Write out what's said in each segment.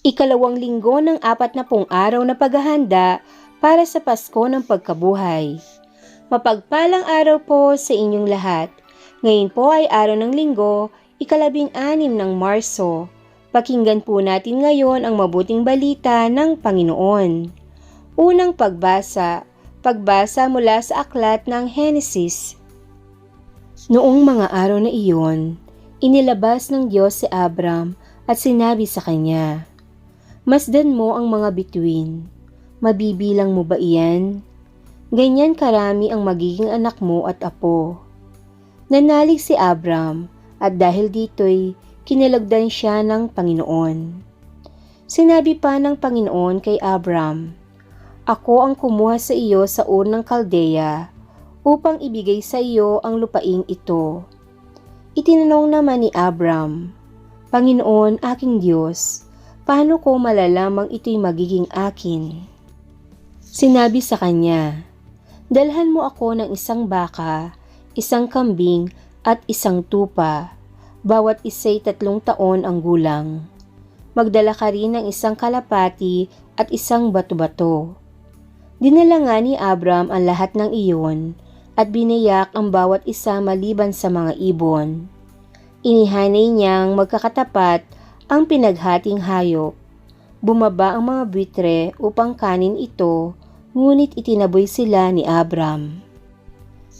Ikalawang linggo ng apat na pong araw na paghahanda para sa Pasko ng Pagkabuhay. Mapagpalang araw po sa inyong lahat. Ngayon po ay araw ng linggo, ikalabing anim ng Marso. Pakinggan po natin ngayon ang mabuting balita ng Panginoon. Unang pagbasa, pagbasa mula sa aklat ng Henesis. Noong mga araw na iyon, inilabas ng Diyos si Abram at sinabi sa kanya, Masdan mo ang mga bituin. Mabibilang mo ba iyan? Ganyan karami ang magiging anak mo at apo. Nanalig si Abram at dahil dito'y kinalagdan siya ng Panginoon. Sinabi pa ng Panginoon kay Abram, Ako ang kumuha sa iyo sa Ur ng Kaldea upang ibigay sa iyo ang lupaing ito. Itinanong naman ni Abram, Panginoon aking Diyos, paano ko malalamang ito'y magiging akin? Sinabi sa kanya, Dalhan mo ako ng isang baka, isang kambing at isang tupa, bawat isa'y tatlong taon ang gulang. Magdala ka rin ng isang kalapati at isang bato-bato. Dinala nga ni Abram ang lahat ng iyon at binayak ang bawat isa maliban sa mga ibon. Inihanay niyang magkakatapat ang pinaghating hayop. Bumaba ang mga buitre upang kanin ito, ngunit itinaboy sila ni Abram.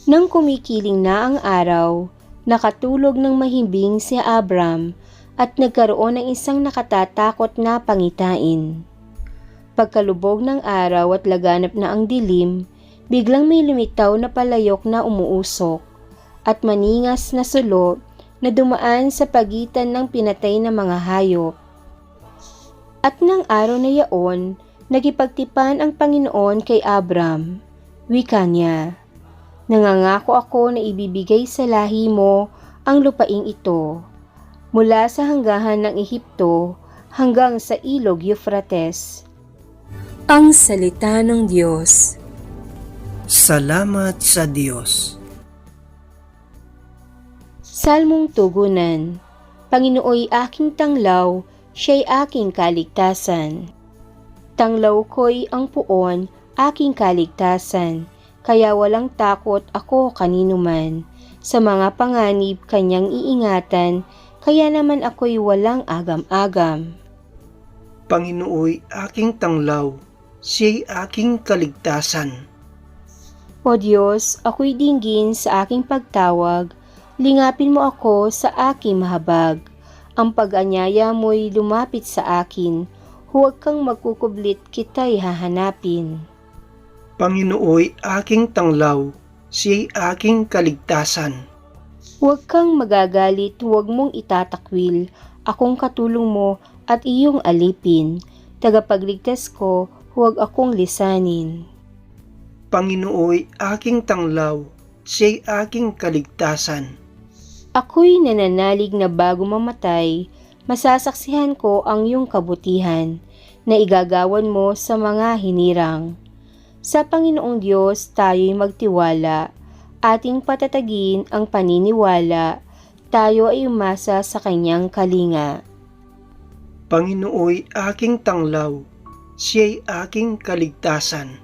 Nang kumikiling na ang araw, nakatulog ng mahimbing si Abram at nagkaroon ng isang nakatatakot na pangitain. Pagkalubog ng araw at laganap na ang dilim, biglang may lumitaw na palayok na umuusok at maningas na sulo na dumaan sa pagitan ng pinatay na mga hayop. At nang araw na yaon, nagipagtipan ang Panginoon kay Abram. Wika niya, Nangangako ako na ibibigay sa lahi mo ang lupaing ito, mula sa hanggahan ng Ehipto hanggang sa ilog Euphrates. Ang Salita ng Diyos Salamat sa Diyos. Salmong Tugunan Panginooy aking tanglaw, siya'y aking kaligtasan. Tanglaw ko'y ang puon, aking kaligtasan, kaya walang takot ako kanino man. Sa mga panganib kanyang iingatan, kaya naman ako'y walang agam-agam. Panginooy aking tanglaw, siya'y aking kaligtasan. O Diyos, ako'y dinggin sa aking pagtawag, lingapin mo ako sa aking mahabag. Ang pag-anyaya mo'y lumapit sa akin, huwag kang magkukublit kita'y hahanapin. Panginooy aking tanglaw, siya'y aking kaligtasan. Huwag kang magagalit, huwag mong itatakwil, akong katulong mo at iyong alipin. Tagapagligtas ko, huwag akong lisanin. Panginooy aking tanglaw, siya'y aking kaligtasan. Ako'y nananalig na bago mamatay, masasaksihan ko ang iyong kabutihan na igagawan mo sa mga hinirang. Sa Panginoong Diyos tayo'y magtiwala, ating patatagin ang paniniwala, tayo ay umasa sa kanyang kalinga. Panginooy aking tanglaw, siya'y aking kaligtasan.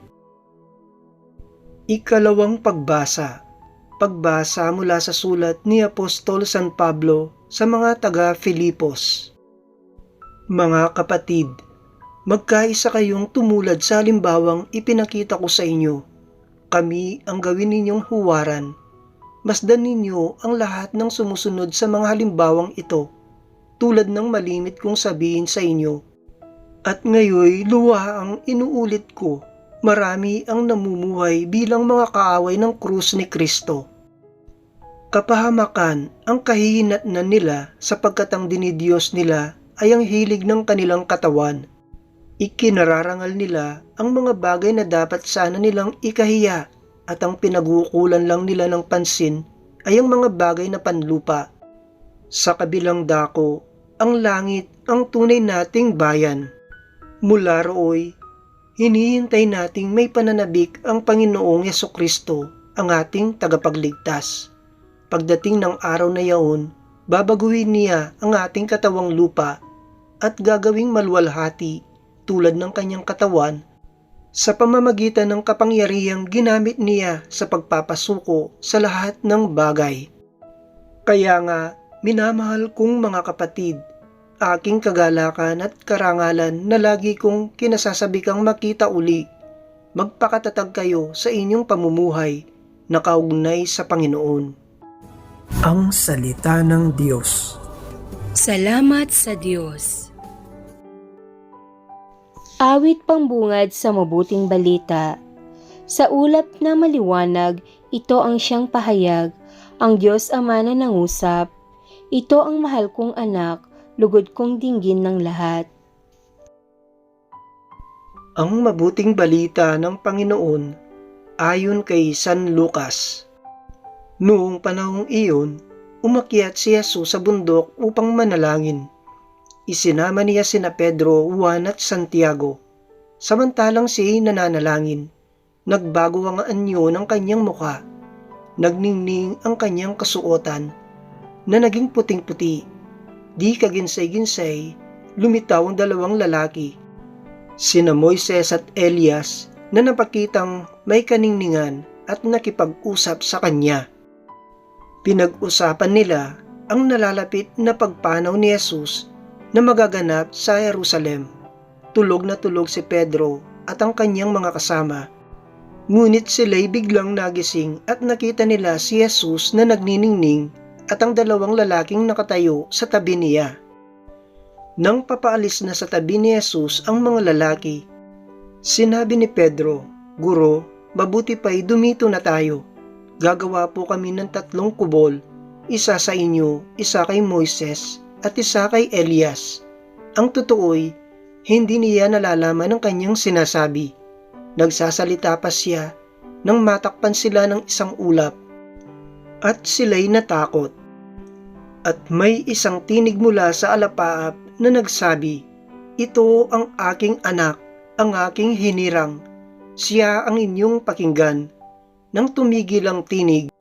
Ikalawang pagbasa Pagbasa mula sa sulat ni Apostol San Pablo sa mga taga Filipos. Mga kapatid, magkaisa kayong tumulad sa halimbawang ipinakita ko sa inyo. Kami ang gawin ninyong huwaran. Masdan ninyo ang lahat ng sumusunod sa mga halimbawang ito, tulad ng malimit kong sabihin sa inyo. At ngayoy luwa ang inuulit ko marami ang namumuhay bilang mga kaaway ng krus ni Kristo. Kapahamakan ang kahihinatnan nila sapagkat ang dinidiyos nila ay ang hilig ng kanilang katawan. Ikinararangal nila ang mga bagay na dapat sana nilang ikahiya at ang pinagukulan lang nila ng pansin ay ang mga bagay na panlupa. Sa kabilang dako, ang langit ang tunay nating bayan. Mula rooy, hinihintay nating may pananabik ang Panginoong Yeso Kristo, ang ating tagapagligtas. Pagdating ng araw na yaon, babaguhin niya ang ating katawang lupa at gagawing malwalhati tulad ng kanyang katawan sa pamamagitan ng kapangyarihang ginamit niya sa pagpapasuko sa lahat ng bagay. Kaya nga, minamahal kong mga kapatid, aking kagalakan at karangalan na lagi kong kinasasabikang makita uli. Magpakatatag kayo sa inyong pamumuhay na kaugnay sa Panginoon. Ang Salita ng Diyos Salamat sa Diyos. Awit pambungad sa mabuting balita. Sa ulap na maliwanag, ito ang siyang pahayag, ang Diyos Ama na nangusap. Ito ang mahal kong anak, lugod kong dinggin ng lahat. Ang mabuting balita ng Panginoon ayon kay San Lucas. Noong panahong iyon, umakyat si Jesus sa bundok upang manalangin. Isinama niya sina Pedro, Juan at Santiago. Samantalang siya nananalangin, nagbago ang anyo ng kanyang muka. Nagningning ang kanyang kasuotan na naging puting-puti. Di kaginsay-ginsay, lumitaw ang dalawang lalaki sina Moises at Elias na napakitang may kaningningan at nakipag-usap sa kanya. Pinag-usapan nila ang nalalapit na pagpanaw ni Jesus na magaganap sa Jerusalem. Tulog na tulog si Pedro at ang kanyang mga kasama. Ngunit sila'y biglang nagising at nakita nila si Jesus na nagniningning at ang dalawang lalaking nakatayo sa tabi niya. Nang papaalis na sa tabi ni Jesus ang mga lalaki, sinabi ni Pedro, Guro, mabuti pa'y dumito na tayo. Gagawa po kami ng tatlong kubol, isa sa inyo, isa kay Moises, at isa kay Elias. Ang totoo'y, hindi niya nalalaman ang kanyang sinasabi. Nagsasalita pa siya nang matakpan sila ng isang ulap. At sila'y natakot. At may isang tinig mula sa alapaap na nagsabi, Ito ang aking anak, ang aking hinirang. Siya ang inyong pakinggan. Nang tumigil ang tinig,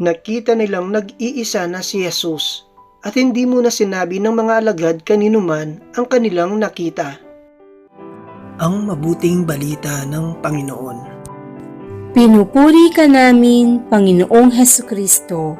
nakita nilang nag-iisa na si Jesus at hindi mo na sinabi ng mga alagad kanino man ang kanilang nakita. Ang mabuting balita ng Panginoon. Pinupuri ka namin, Panginoong Heso Kristo.